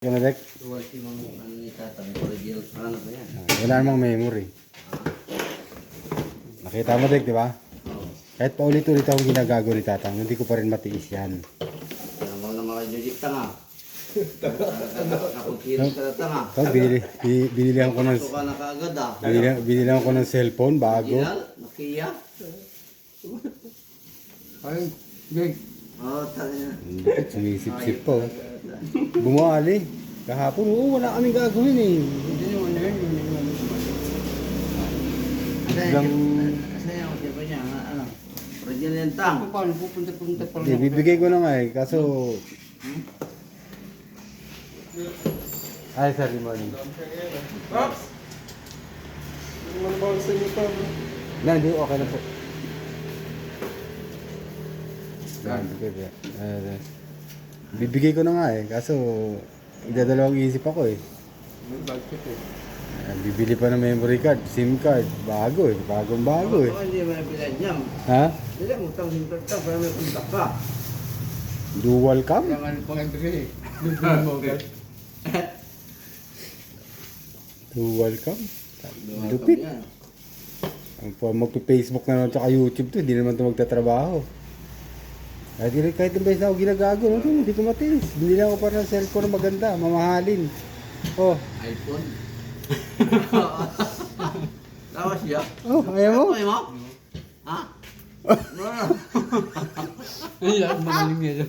Dek? Yan? Ah, Wala namang memory. Nakita mo, Dek, di ba? Kahit paulit-ulit akong ginagago ni Tatang, hindi ko pa rin matiis yan. Kaya mo na mga jujik tanga. Nakukirin ka na tanga. So, binili, bi- binilihan ko ng, Ito ka na kaagad ah. binili, binilihan ko ng cellphone bago. Nokia? Ay, Jake. Oo, na. Hindi, Sumisip-sip po. Bumali. Kahapon, oo, wala kaming gagawin eh. Hindi yung ano yun, yung yung ano Biglang, Kasi yung tipo niya, ano? Original yan tang. Paano pupunta-punta pa hindi, bibigay ko na nga eh. Kaso, ay, sorry, morning. Na, hindi, okay na po. Yan. Ah, bibigay ko na nga eh. Kaso, idadalawang isip ako eh. May budget eh. Ah, bibili pa ng memory card, SIM card. Bago eh. Bagong bago eh. Hindi mo nabilan niya. Ha? Hindi mo utang sin ka para may kontak ka. Dual cam? Kaya nga pang entry eh. Bibili mo agad. Dual cam? Dual Lupit. yan. Ang po, magpi-Facebook na naman tsaka YouTube to, hindi naman to magtatrabaho. Kahit, kahit yung beses na ako ginagago, no, hindi ko matiis. Binili ako para ng cellphone na maganda, mamahalin. Oh, iPhone. Tawa siya. oh, ayaw mo? Ayaw mo? Ha? Ay, yan, magaling niya.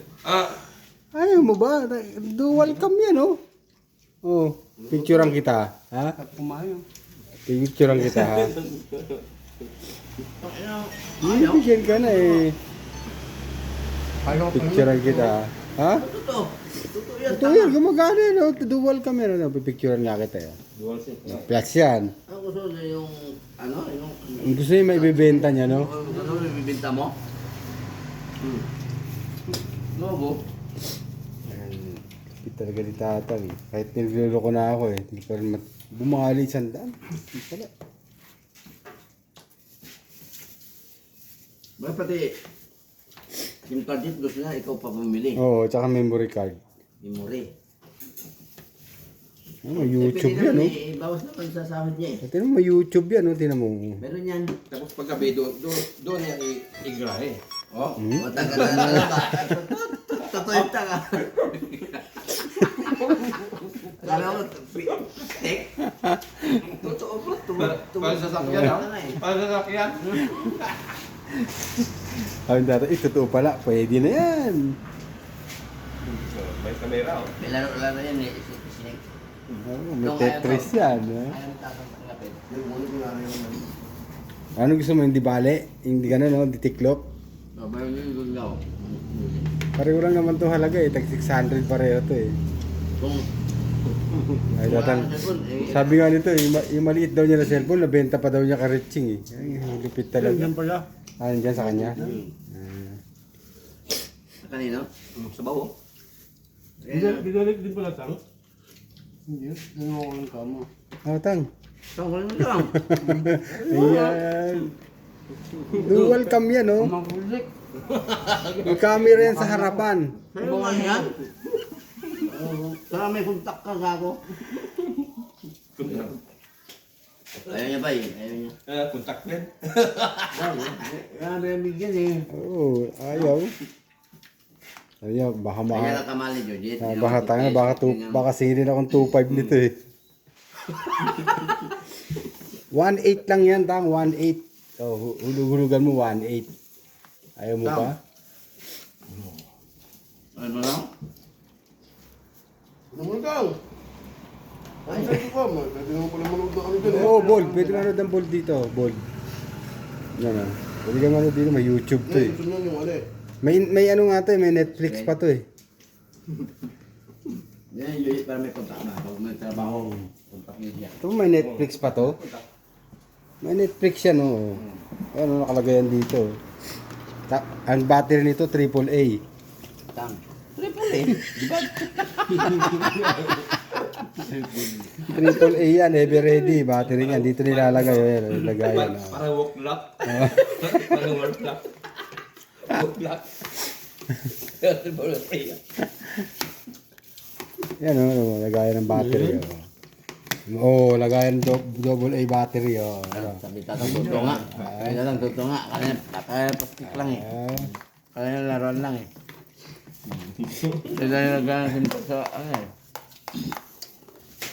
Ayaw mo ba? Dual cam yan, oh. Oh, picturean kita, ha? At kumayo. Picturean kita, ha? Ayaw. Ka na eh. Ayaw pa Picturean kita, ha? Totoo. Totoo yan. Gumagana yun, oh. Dual cam yan, ano? Pipicturean nga kita, eh. Dual set. Plus yan. Ang gusto niya yung, ano, yung, Ang gusto niya may ibibenta niya, no? ano, yung bibinta mo? Hmm. Lobo. Ayan, Kapit talaga ni tatang eh. Kahit niloloko na ako eh. Hindi pa rin mat- bumali isang daan. Hindi pala. Ba pati, SIM card dito gusto niya, ikaw pa bumili. Oo, tsaka memory card. Memory. Oh, may YouTube yan, no? Eh, bawas naman sa sahod niya eh. Tingnan mo, may YouTube yan, no? Tingnan mo. Meron yan. Tapos paggabi, doon, doon, doon niya i- igrahe. Oh. O, taga na na ba? Totoo yung taga. Kala mo, tek? Totoo bro. Tumu- tumu- Para sa sakyan, ha? na eh. Para sa sakyan. Sabi dati, eh, totoo pala. Pwede na yan. May kamera, oh. May laro-laro yan eh. Is- Snake. Oh, may Tetris yan. Ha? Ayaw. Ano gusto mo, hindi bale? Hindi ka na, no? Hindi tiklop? Mayroon yung gulaw. Pareho lang naman to halaga eh. Tag 600 pareho to eh. Kung Ay, datang, Wala sabi nga nito, yung, ma- yung maliit daw niya na cellphone, nabenta pa daw niya ka Riching eh. Ay, lupit talaga. pala. Ah, dyan sa kanya? kanino? Sa bawo? Bidalik din pala tang. Hindi, ano ko ng kamo. Ah, tang. Ko naman lang? Ayan. Dual cam yan, oh. May camera yan sa harapan. Sa'yo nga yan? Saka may kontak ka, gago. Ayaw niya ba eh? Ayaw niya. Ah, contact din. Kaya may bigyan eh. Oo, ayaw. Ayaw, baka Kaya baka, lang kamali, Jojit. ah, baka tanga, baka, tu, baka singilin akong 2.5 nito eh. 1.8 lang yan, tang, 1.8. Oh, hu- hulug-hulugan mo 1.8. Ayaw mo pa? Ano lang? Kang. Ay, sabi ko mo, pwede naman pala manood na kami dun eh. Oo, oh, bold. Pwede manood ng bold dito, bold. Yan ah. Pwede ka manood dito, may YouTube to eh. Ito na yung ano eh. May, may ano nga to eh, may Netflix pa to eh. Yan, Jojit, para may kontak na. Pag may trabaho, kontak niya diyan. Ito may Netflix pa to. May Netflix yan oh. Ano nakalagay yan dito. Ta- ang battery nito AAA. Tang. Triple eh. Di ba? AAA yan, ever ready. Battery yan. Dito nilalagay. Ayan, yan. oh. Para walk block. Para walk block. Walk block. Triple eh. Yan o, oh, lagayan ng battery. Oh, oh lagayan ng do- double A battery. Oh. Ano? Sabi tatang totoo nga. Sabi tatang totoo nga. Kaya, kaya plastic lang eh. Ah, Kaya laruan lang eh. Sila nagana sa ano eh.